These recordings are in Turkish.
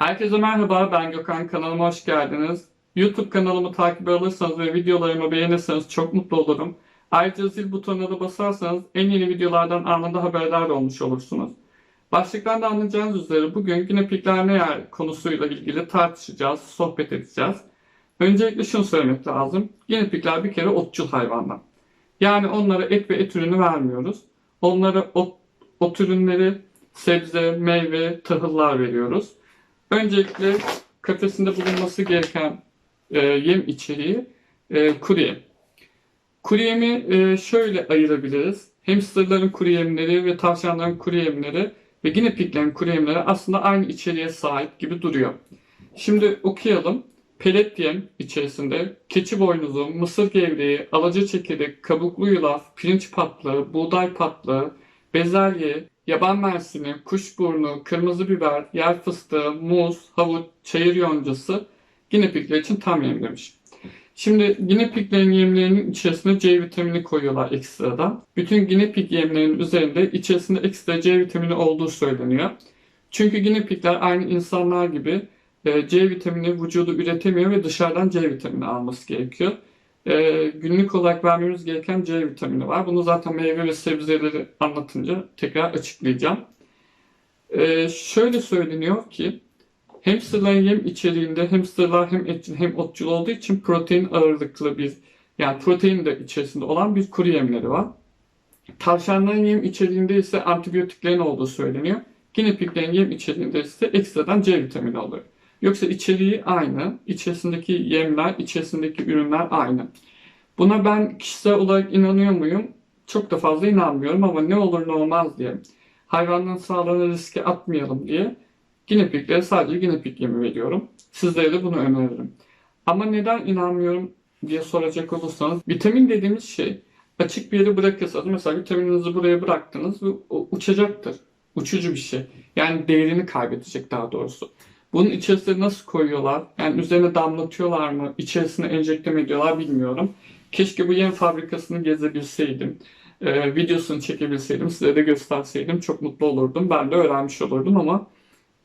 Herkese merhaba, ben Gökhan. Kanalıma hoş geldiniz. YouTube kanalımı takip alırsanız ve videolarımı beğenirseniz çok mutlu olurum. Ayrıca zil butonuna da basarsanız en yeni videolardan anında haberdar olmuş olursunuz. Başlıktan da anlayacağınız üzere bugün günepikler ne yer konusuyla ilgili tartışacağız, sohbet edeceğiz. Öncelikle şunu söylemek lazım. Günepikler bir kere otçul hayvanlar. Yani onlara et ve et ürünü vermiyoruz. Onlara ot, ot ürünleri, sebze, meyve, tahıllar veriyoruz. Öncelikle kafesinde bulunması gereken e, yem içeriği e, kuru yem. Kuru yemi e, şöyle ayırabiliriz. Hamsterların kuru yemleri ve tavşanların kuru yemleri ve yine piklerin kuru yemleri aslında aynı içeriğe sahip gibi duruyor. Şimdi okuyalım. Pelet yem içerisinde keçi boynuzu, mısır gevreği, alaca çekirdek, kabuklu yulaf, pirinç patlığı, buğday patlığı, bezelye, yaban mersini, kuşburnu, kırmızı biber, yer fıstığı, muz, havuç, çayır yoncası ginepikler için tam yem demiş. Şimdi ginepiklerin yemlerinin içerisine C vitamini koyuyorlar ekstradan. Bütün ginepik yemlerinin üzerinde içerisinde ekstra C vitamini olduğu söyleniyor. Çünkü ginepikler aynı insanlar gibi e, C vitamini vücudu üretemiyor ve dışarıdan C vitamini alması gerekiyor. E, günlük olarak vermemiz gereken C vitamini var. Bunu zaten meyve ve sebzeleri anlatınca tekrar açıklayacağım. E, şöyle söyleniyor ki hamsterların yem içeriğinde hamsterlar hem etçil hem otçul olduğu için protein ağırlıklı bir yani protein de içerisinde olan bir kuru yemleri var. Tavşanların yem içeriğinde ise antibiyotiklerin olduğu söyleniyor. Ginepiklerin yem içeriğinde ise ekstradan C vitamini oluyor. Yoksa içeriği aynı. İçerisindeki yemler, içerisindeki ürünler aynı. Buna ben kişisel olarak inanıyor muyum? Çok da fazla inanmıyorum ama ne olur ne olmaz diye. Hayvanların sağlığını riske atmayalım diye ginepiklere sadece ginepik yemi veriyorum. Sizlere de bunu öneririm. Ama neden inanmıyorum diye soracak olursanız vitamin dediğimiz şey açık bir yere bırakırsanız mesela vitamininizi buraya bıraktınız ve uçacaktır. Uçucu bir şey. Yani değerini kaybedecek daha doğrusu. Bunun içerisine nasıl koyuyorlar? Yani üzerine damlatıyorlar mı? İçerisine enjekte mi ediyorlar bilmiyorum. Keşke bu yem fabrikasını gezebilseydim. Ee, videosunu çekebilseydim, size de gösterseydim çok mutlu olurdum. Ben de öğrenmiş olurdum ama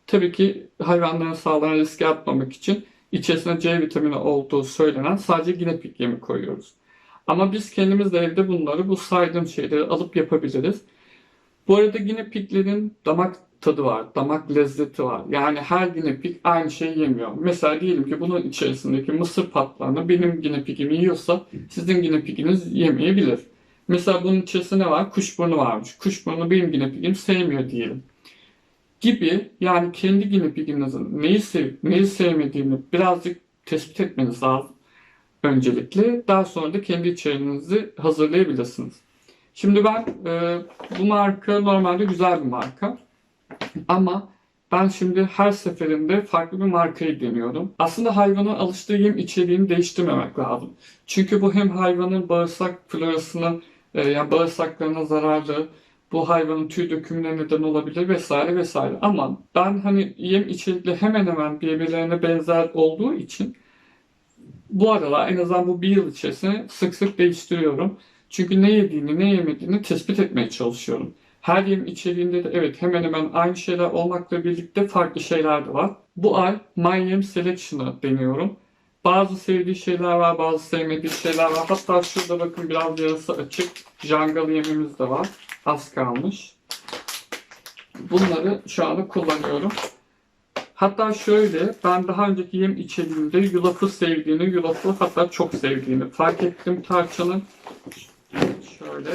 tabii ki hayvanların sağlığına riske atmamak için içerisine C vitamini olduğu söylenen sadece ginepik yemi koyuyoruz. Ama biz kendimiz de evde bunları, bu saydığım şeyleri alıp yapabiliriz. Bu arada ginepiklerin damak tadı var, damak lezzeti var. Yani her ginepik aynı şeyi yemiyor. Mesela diyelim ki bunun içerisindeki mısır patlağını benim ginepikim yiyorsa sizin ginepikiniz yemeyebilir. Mesela bunun içerisinde ne var? Kuşburnu varmış. Kuşburnu benim ginepikim sevmiyor diyelim. Gibi yani kendi ginepikinizin neyi sevip neyi sevmediğini birazcık tespit etmeniz lazım öncelikle. Daha sonra da kendi içeriğinizi hazırlayabilirsiniz. Şimdi ben e, bu marka normalde güzel bir marka. Ama ben şimdi her seferinde farklı bir markayı deniyorum. Aslında hayvanın alıştığı yem içeriğini değiştirmemek lazım. Çünkü bu hem hayvanın bağırsak florasını e, yani bağırsaklarına zararlı, bu hayvanın tüy dökümüne neden olabilir vesaire vesaire. Ama ben hani yem içerikli hemen hemen birbirlerine benzer olduğu için bu aralar en azından bu bir yıl içerisinde sık sık değiştiriyorum. Çünkü ne yediğini ne yemediğini tespit etmeye çalışıyorum. Her yem içeriğinde de evet hemen hemen aynı şeyler olmakla birlikte farklı şeyler de var. Bu ay My Yem Selection'ı deniyorum. Bazı sevdiği şeyler var, bazı sevmediği şeyler var. Hatta şurada bakın biraz yarısı açık. Jangalı yemimiz de var. Az kalmış. Bunları şu anda kullanıyorum. Hatta şöyle, ben daha önceki yem içeriğinde yulafı sevdiğini, yulafı hatta çok sevdiğini fark ettim tarçanın. Şöyle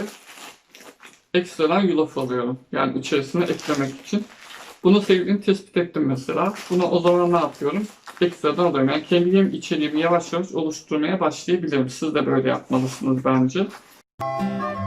ekstradan yulaf alıyorum. Yani içerisine eklemek için. Bunu sevdiğini tespit ettim mesela. Bunu o zaman ne yapıyorum? Ekstradan alıyorum. Yani kendi yem içeriğimi yavaş yavaş oluşturmaya başlayabilirim. Siz de böyle yapmalısınız bence. Ee,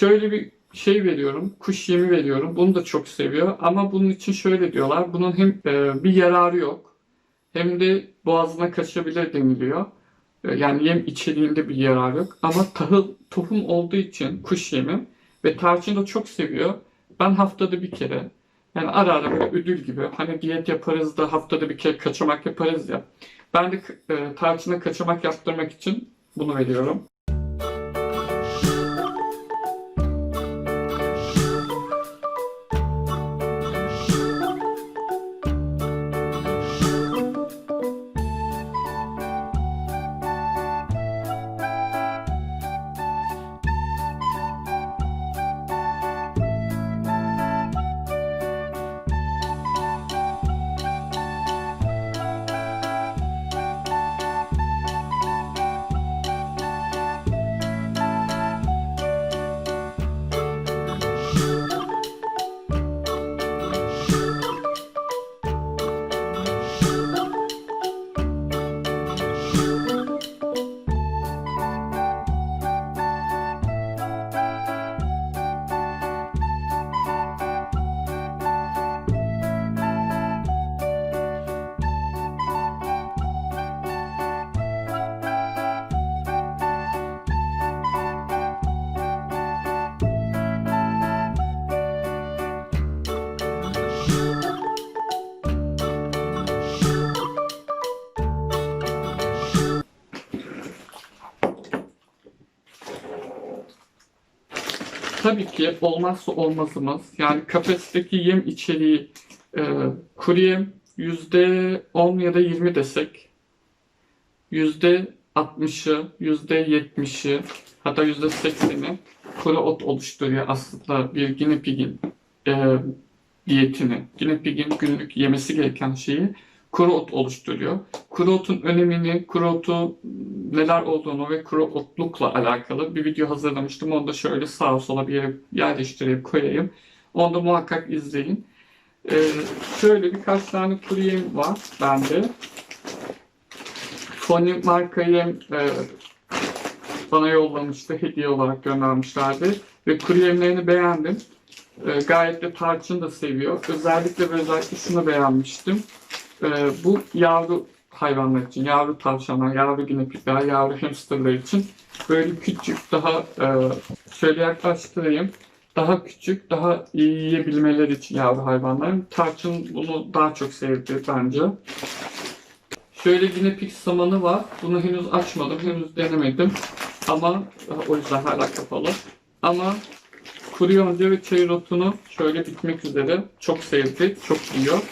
şöyle bir şey veriyorum. Kuş yemi veriyorum. Bunu da çok seviyor. Ama bunun için şöyle diyorlar. Bunun hem e, bir yararı yok. Hem de boğazına kaçabilir deniliyor. E, Yani yem içeriğinde bir yararı yok. Ama tahıl tohum olduğu için kuş yemi ve tarçın da çok seviyor. Ben haftada bir kere yani ara ara böyle ödül gibi hani diyet yaparız da haftada bir kere kaçamak yaparız ya. Ben de e, tarçına kaçamak yaptırmak için bunu veriyorum. Tabii ki olmazsa olmazımız yani kafesteki yem içeriği e, kuru yem %10 ya da 20 desek %60'ı, %70'i hatta %80'i kuru ot oluşturuyor aslında bir guinea pig'in e, diyetini. Guinea pig'in günlük yemesi gereken şeyi kuru ot oluşturuyor. Kuru otun önemini, kuru otu neler olduğunu ve kuru otlukla alakalı bir video hazırlamıştım. Onu da şöyle sağa sola bir yere yerleştireyim, koyayım. Onu da muhakkak izleyin. Ee, şöyle birkaç tane kuru yem var bende. Fony marka yem e, bana yollamıştı, hediye olarak göndermişlerdi. Ve kuru yemlerini beğendim. E, gayet de tarçın da seviyor. Özellikle ve özellikle şunu beğenmiştim. E, bu yavru hayvanlar için, yavru tavşanlar, yavru ginepikler, yavru hamsterlar için böyle küçük, daha e, şöyle yaklaştırayım. Daha küçük, daha iyi yiyebilmeleri için yavru hayvanların. Tarçın bunu daha çok sevdi bence. Şöyle ginepik samanı var. Bunu henüz açmadım, henüz denemedim. Ama o yüzden hala kapalı. Ama kuru yonca ve çayır otunu şöyle bitmek üzere. Çok sevdi, çok yiyor.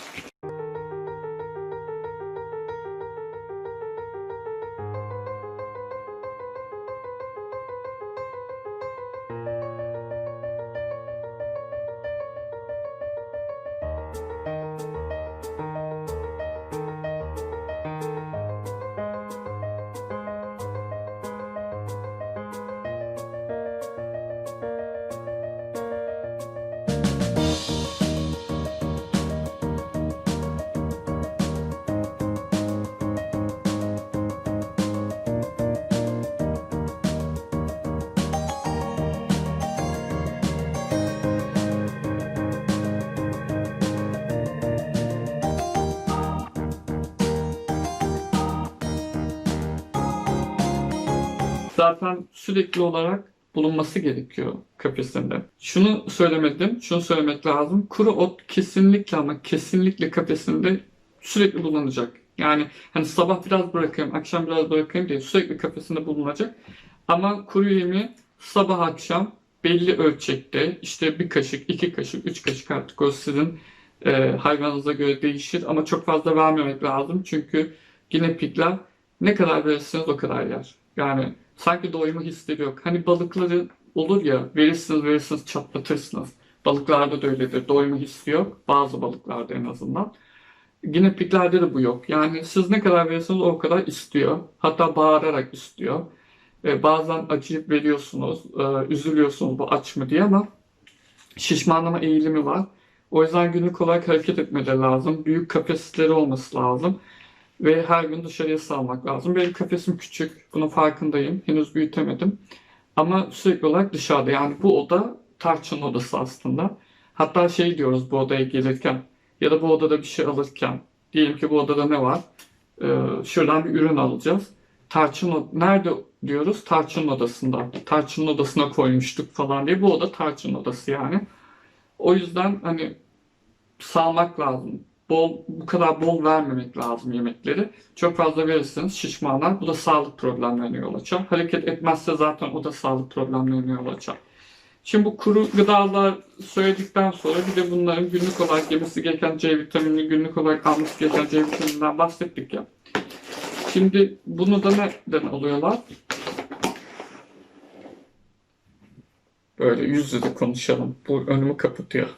Zaten sürekli olarak bulunması gerekiyor kafesinde. Şunu söylemedim, şunu söylemek lazım. Kuru ot kesinlikle ama kesinlikle kafesinde sürekli bulunacak. Yani hani sabah biraz bırakayım, akşam biraz bırakayım diye sürekli kafesinde bulunacak. Ama kuru yemi sabah akşam belli ölçekte işte bir kaşık, iki kaşık, üç kaşık artık o sizin e, hayvanınıza göre değişir. Ama çok fazla vermemek lazım. Çünkü yine pikler ne kadar verirseniz o kadar yer. Yani sanki doyma hisleri yok. Hani balıkları olur ya verirsiniz verirsiniz çatlatırsınız. Balıklarda da öyledir. Doyma hissi yok. Bazı balıklarda en azından. Yine piklerde de bu yok. Yani siz ne kadar verirseniz o kadar istiyor. Hatta bağırarak istiyor. E, bazen acıyıp veriyorsunuz, e, üzülüyorsunuz bu aç mı diye ama şişmanlama eğilimi var. O yüzden günlük olarak hareket etmeleri lazım. Büyük kapasiteleri olması lazım. Ve her gün dışarıya salmak lazım. Benim kafesim küçük. Bunun farkındayım. Henüz büyütemedim. Ama sürekli olarak dışarıda. Yani bu oda tarçın odası aslında. Hatta şey diyoruz bu odaya gelirken ya da bu odada bir şey alırken. Diyelim ki bu odada ne var? Ee, şuradan bir ürün alacağız. Tarçın nerede diyoruz? Tarçın odasında. Tarçın odasına koymuştuk falan diye. Bu oda tarçın odası yani. O yüzden hani salmak lazım. Bol, bu kadar bol vermemek lazım yemekleri. Çok fazla verirseniz şişmanlar. Bu da sağlık problemlerine yol açar. Hareket etmezse zaten o da sağlık problemlerine yol açar. Şimdi bu kuru gıdalar söyledikten sonra bir de bunların günlük olarak yemesi gereken C vitamini, günlük olarak alması gereken C vitamininden bahsettik ya. Şimdi bunu da nereden alıyorlar? Böyle yüz yüze konuşalım. Bu önümü kapatıyor.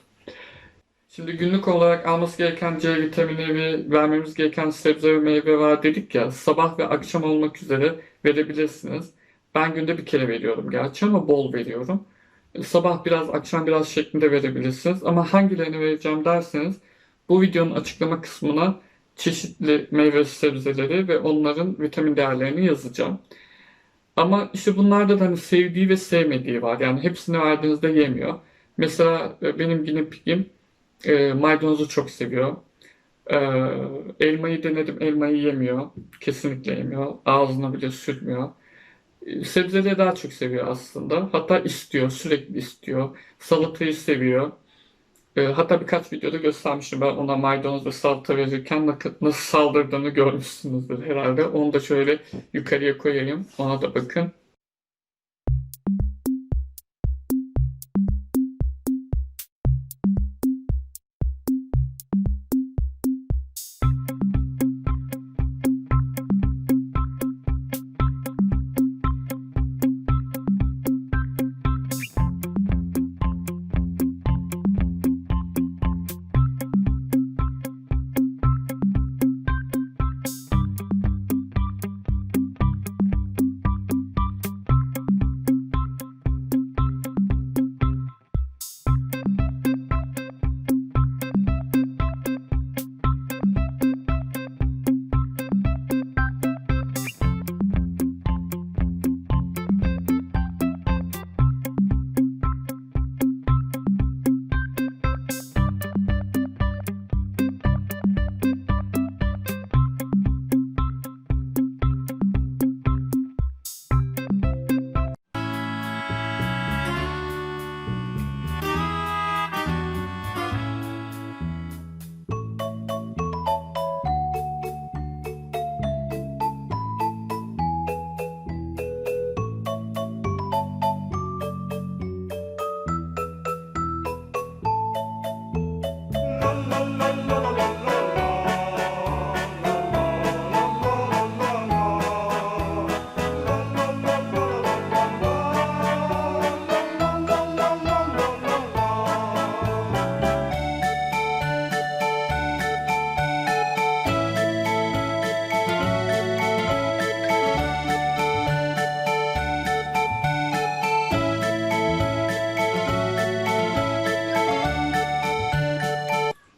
Şimdi günlük olarak alması gereken C vitamini ve vermemiz gereken sebze ve meyve var dedik ya. Sabah ve akşam olmak üzere verebilirsiniz. Ben günde bir kere veriyorum gerçi ama bol veriyorum. Sabah biraz, akşam biraz şeklinde verebilirsiniz. Ama hangilerini vereceğim derseniz bu videonun açıklama kısmına çeşitli meyve sebzeleri ve onların vitamin değerlerini yazacağım. Ama işte bunlarda da hani sevdiği ve sevmediği var. Yani hepsini verdiğinizde yemiyor. Mesela e, benim guinea pig'im e, maydanozu çok seviyor. E, elmayı denedim, elmayı yemiyor. Kesinlikle yemiyor. Ağzına bile sürmüyor. E, Sebzeleri daha çok seviyor aslında. Hatta istiyor, sürekli istiyor. Salatayı seviyor. E, hatta birkaç videoda göstermiştim ben ona maydanoz ve salata verirken nasıl saldırdığını görmüşsünüzdür herhalde. Onu da şöyle yukarıya koyayım. Ona da bakın.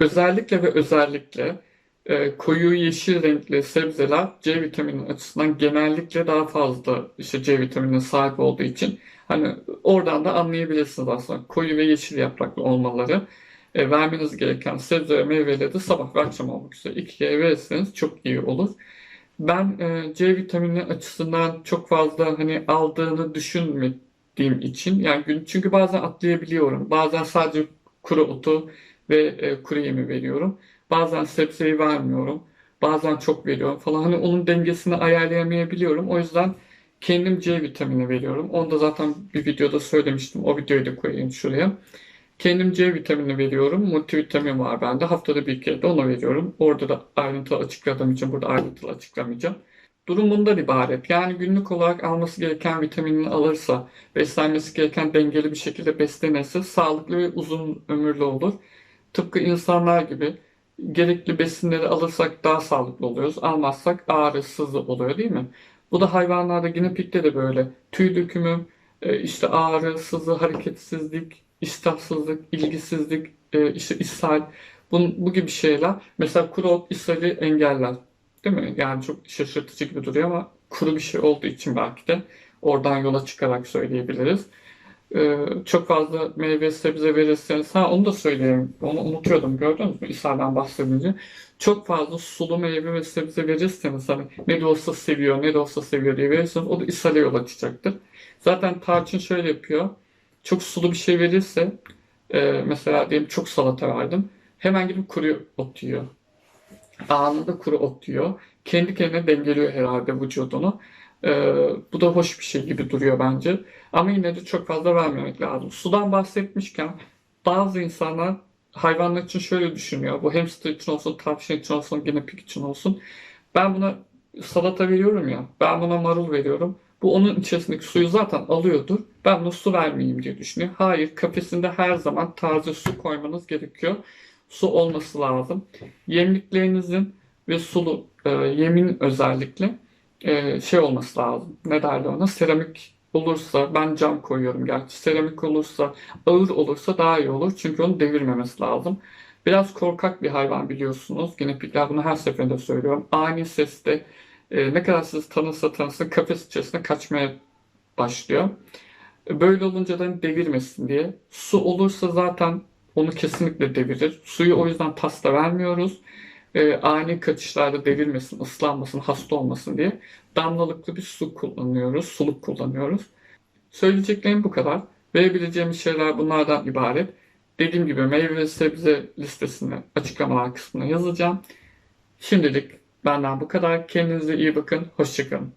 Özellikle ve özellikle e, koyu yeşil renkli sebzeler C vitamini açısından genellikle daha fazla işte C vitaminine sahip olduğu için hani oradan da anlayabilirsiniz aslında koyu ve yeşil yapraklı olmaları. E, vermeniz gereken sebze ve meyveleri de sabah ve akşam olmak üzere iki kere verirseniz çok iyi olur. Ben e, C vitamini açısından çok fazla hani aldığını düşünmediğim için yani gün çünkü bazen atlayabiliyorum. Bazen sadece kuru otu ve e, kuru yemi veriyorum. Bazen sebzeyi vermiyorum. Bazen çok veriyorum falan. Hani onun dengesini ayarlayamayabiliyorum. O yüzden kendim C vitamini veriyorum. Onu da zaten bir videoda söylemiştim. O videoyu da koyayım şuraya. Kendim C vitamini veriyorum. Multivitamin var bende. Haftada bir kere de onu veriyorum. Orada da ayrıntılı açıkladığım için burada ayrıntılı açıklamayacağım. Durum bundan ibaret. Yani günlük olarak alması gereken vitaminini alırsa, beslenmesi gereken dengeli bir şekilde beslenirse sağlıklı ve uzun ömürlü olur. Tıpkı insanlar gibi gerekli besinleri alırsak daha sağlıklı oluyoruz. Almazsak ağrı, sızı oluyor değil mi? Bu da hayvanlarda guinea pig'te de böyle. Tüy dökümü, e, işte ağrı, sızı, hareketsizlik, iştahsızlık, ilgisizlik, e, işte ishal, bu, bu gibi şeyler. Mesela kuru ot ishali engeller. Değil mi? Yani çok şaşırtıcı gibi duruyor ama kuru bir şey olduğu için belki de Oradan yola çıkarak söyleyebiliriz. Ee, çok fazla meyve sebze verirseniz, ha onu da söyleyeyim, onu unutuyordum gördünüz mü İsha'dan bahsedince. Çok fazla sulu meyve ve sebze verirseniz hani ne de olsa seviyor, ne de olsa seviyor diye verirseniz o da ishale yol açacaktır. Zaten tarçın şöyle yapıyor. Çok sulu bir şey verirse, e, mesela diyelim çok salata verdim, hemen gidip kuru ot yiyor. Anında kuru ot yiyor. Kendi kendine dengeliyor herhalde vücudunu. Ee, bu da hoş bir şey gibi duruyor bence. Ama yine de çok fazla vermemek lazım. Sudan bahsetmişken bazı insanlar hayvanlar için şöyle düşünüyor. Bu hamster için olsun, tavşan için olsun, guinea pig için olsun. Ben buna salata veriyorum ya, ben buna marul veriyorum. Bu onun içerisindeki suyu zaten alıyordur. Ben buna su vermeyeyim diye düşünüyor. Hayır, kafesinde her zaman taze su koymanız gerekiyor. Su olması lazım. Yemliklerinizin ve sulu e, yemin özellikle e, şey olması lazım. Ne derler ona? Seramik olursa ben cam koyuyorum gerçi. Seramik olursa ağır olursa daha iyi olur. Çünkü onu devirmemesi lazım. Biraz korkak bir hayvan biliyorsunuz. Yine pikler bunu her seferinde söylüyorum. Ani seste e, ne kadar sizi tanırsa tanısın kafes içerisine kaçmaya başlıyor. E, Böyle olunca da devirmesin diye. Su olursa zaten onu kesinlikle devirir. Suyu o yüzden pasta vermiyoruz. E, ani kaçışlarda devirmesin, ıslanmasın, hasta olmasın diye damlalıklı bir su kullanıyoruz, suluk kullanıyoruz. Söyleyeceklerim bu kadar. Verebileceğimiz şeyler bunlardan ibaret. Dediğim gibi meyve ve sebze listesini açıklamalar kısmına yazacağım. Şimdilik benden bu kadar. Kendinize iyi bakın. Hoşçakalın.